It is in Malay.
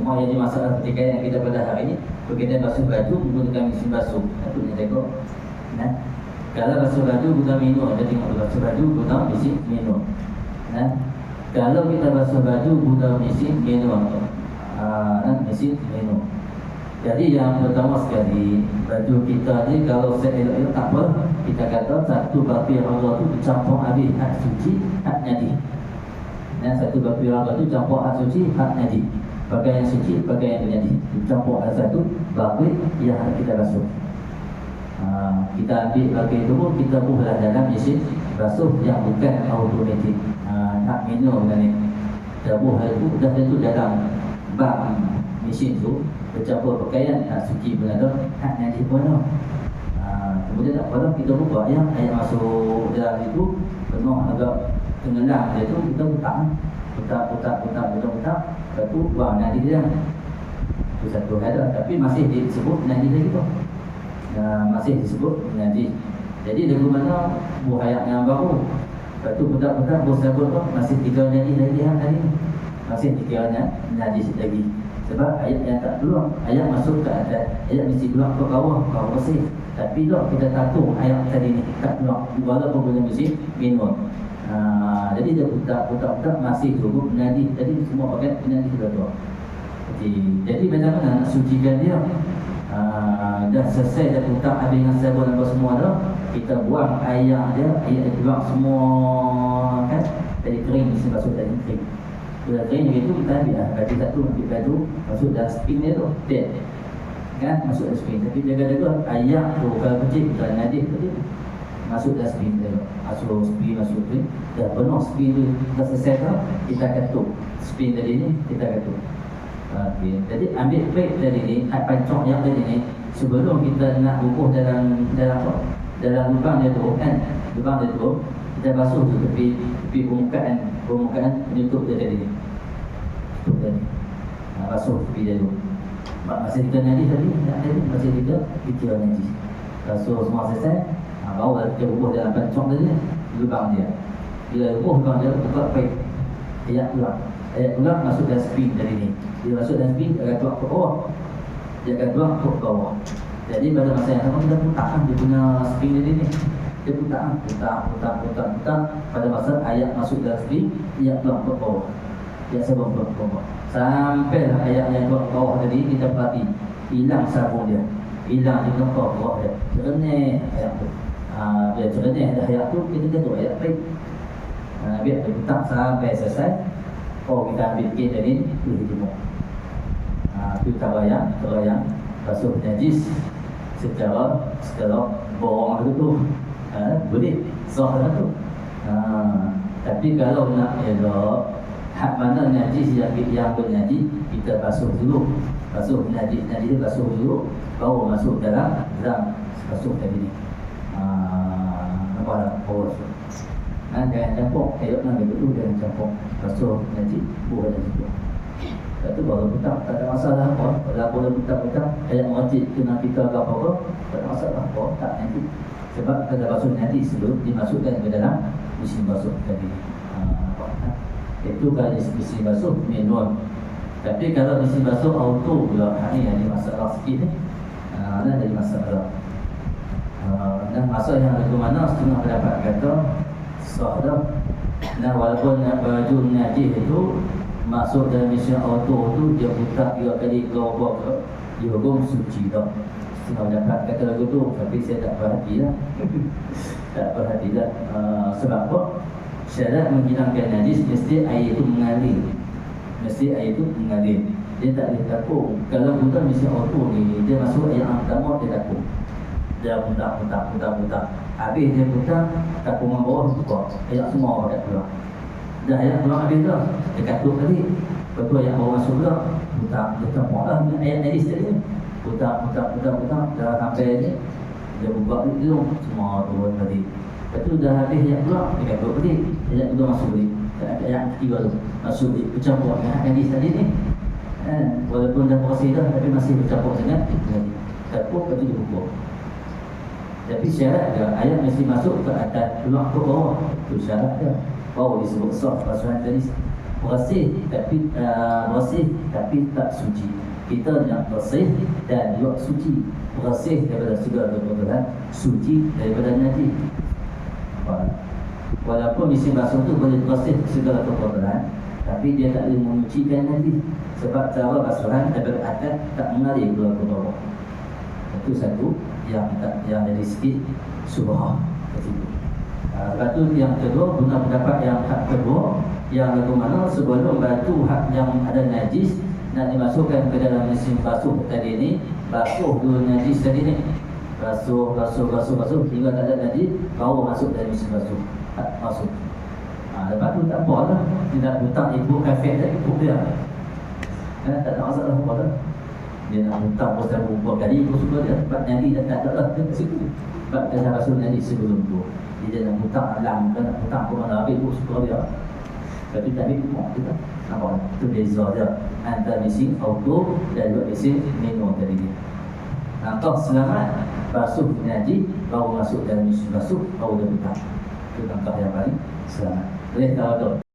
semua jadi masalah ketika yang kita pada hari ini berkaitan basuh baju menggunakan mesin basuh. Itu ni tengok nah kalau basuh baju guna minum. Ada tengok basuh baju guna mesin minum. Nah kalau kita basuh baju guna mesin minum ah nah, mesin minum. Jadi yang pertama sekali baju kita ni kalau seelok-elok tak apa kita kata satu yang Allah tu campur habis hak suci hak jadi dan satu yang Allah tu campur hak suci hak jadi pakaian suci pakaian yang jadi campur ada satu batu yang kita basuh. Ha, kita ambil batu itu pun kita buhlah dalam mesin basuh yang bukan automatik. Ha, hak minum kan ni. Kita buh itu dah tentu dalam bak mesin tu bercampur pakaian hak suci pun ada hak najis pun ada ha, kemudian tak pada kita buka ayat ayat masuk dalam itu penuh agak tenggelam dia tu kita putar putar putar putar putar putar. Lepas tu buang najis dia itu satu hal tapi masih disebut najis lagi tu. Masih disebut najis jadi dari mana? Buah ayat yang baru lepas tu putar-putar buah sabun tu. Masih tiga najis lagi yang tadi masih tiga najis lagi. Sebab ayat yang tak keluar. Ayat masuk ke atas. Ayat mesti keluar ke bawah Bawah bersih. Tapi tak kita tatung ayat tadi ni Tak keluar. Walaupun boleh mesti minum Jadi dia putar-putar Masih cukup menadi Jadi semua pakai menadi keluar. Jadi, jadi macam mana nak sucikan dia? Ha, Dah selesai dah putar Habis dengan sabun apa semua dah Kita buang ayat dia Ayat dia keluar semua kan? Jadi kering Mesti masuk dari kering. Sudah kering itu kita ambil lah. Baju satu ambil baju Masuk dalam spin dia tu Dead. Kan? Masuk dalam spin. Tapi jaga-jaga Ayak tu Kalau kecil Kita nadif tadi Masuk dalam spin dia Masuk spin Masuk spin Dah penuh spin tu Kita selesai tu Kita ketuk Spin tadi ni Kita ketuk Okay. Jadi ambil plate tadi ni Hat pancong yang tadi ni Sebelum kita nak bubuh dalam Dalam apa? Dalam lubang dia tu kan? Lubang dia tu Kita basuh tu tepi Tepi permukaan Permukaan penutup dia tadi ni. Tutup tadi. Ha, Basuh tepi dia tu. Masih tiga najis tadi tadi Masih tiga Tiga najis Basuh semua selesai ha, Baru kita bubuh dalam pancong tadi Lubang dia Bila bubuh lubang dia Buka pipe Ayat keluar Ayat keluar masuk spin tadi ni. Dia masuk spin Dia akan keluar ke bawah. Dia akan keluar ke bawah. Jadi pada masa yang sama Kita putar kan Dia punya spin tadi ni. Dia putar Putar, putar, putar, putar. Pada masa ayat masuk spin Ayat keluar ke bawah. Ayat sabun keluar ke bawah. Sampai ayat yang keluar ke bawah tadi Kita perhati Hilang sabun dia. Hilang dia ke bawah dia. Cernih ayat tu ha, Bila cernih ada ayat tu Kita jatuh ayat baik. Ha, Biar dia putar sampai selesai. Oh kita ambil kek dari itu hidupmu. Ha, Itu cara yang Cara yang Basuh najis Secara Secara Borong itu tu. Ha, Boleh Sah lah tu. Ha, Tapi kalau nak elok Hak mana najis yang yang bernajis Kita basuh dulu. Basuh najis Najis basuh dulu Baru masuk dalam Dalam Basuh tadi ni tak? Baru basuh Ha, jangan campur, elok nak dulu jangan campur. Basuh nanti, buah dan juga Lepas tu baru putar, tak ada masalah apa. Kalau boleh putar-putar, ayat wajib kena kita ke apa-apa Tak ada masalah apa, tak nanti. Sebab kita basuh nanti sebelum dimasukkan ke dalam mesin basuh tadi ha. Itu kalau mesin basuh manual Tapi kalau mesin basuh auto pula, ha, ni ada masalah sikit ni. Ha, Ada masalah Dan masalah yang ke mana, setengah pendapat kata sah dah. Dan walaupun nak baju najis itu masuk dalam mesin auto tu dia putar tiga kali ke bawah ke dia hukum suci dah. Setengah dapat kata lagu tu tapi saya tak perhati lah. Tak perhati lah. Uh, sebab apa? Syarat menghilangkan najis mesti air itu mengalir. Mesti air itu mengalir. Dia tak boleh takut. Kalau bukan mesin auto ni dia masuk air yang pertama dia takut dia putar putar putar putar Habis dia putar Tak pun bawah buka. Ayat semua orang dah keluar. Dah ayat keluar habis dah. Dia katuk tadi Lepas tu ayat bawah masuk pula. Putar Dia tak lah Ayat hadis tadi Putar putar putar putar Dah sampai ni Dia buka dulu Semua turun tadi Lepas tu dah habis ayat keluar Dia katuk tadi Ayat keluar masuk tadi Ayat ketiga tu. Masuk tadi Bercampur. Dengan hadis tadi ni. Eh, Walaupun dah bersih dah Tapi masih bercampur dengan Lepas tu dia buka tapi syarat dia ayat mesti masuk ke atas keluar ke bawah. Itu syarat dia. Baru disebut sah basuhan tadi bersih tapi uh, bersih tapi tak suci. Kita yang bersih dan juga suci. Bersih daripada segala kekurangan suci daripada Faham? walaupun mesin basuh tu boleh bersih segala kekurangan tapi dia tak boleh menyucikan najis sebab cara basuhan daripada atas tak mengalir keluar ke bawah. Itu satu yang tak yang jadi sikit Uh, lepas tu yang kedua guna pendapat yang hak kedua yang lagu mana sebelum batu hak yang ada najis nak dimasukkan ke dalam mesin basuh tadi ni. Basuh dulu najis tadi ni. Basuh basuh basuh basuh. Hingga tak ada najis baru masuk dalam mesin basuh. Hak masuk. Ha, lepas tu tak apa lah tidak hutang ibu kafe tadi ibu dia eh, tak ada masalah apa lah dia nak hutang pasal berapa kali ibu suka dia. Sebab najis dah tak ada lah dia kat situ. Sebab dia dah najis sebelum tu. Dia nak hutang alam kan nak hutang ke mana habis ibu suka dia. Tapi tadi mau kita apa? Itu beza dia antara mesin auto dan juga mesin manual tadi. Dia Atau selamat basuh najis baru masuk dalam mesin basuh baru dia hutang itu langkah yang paling selamat. Boleh tahu tu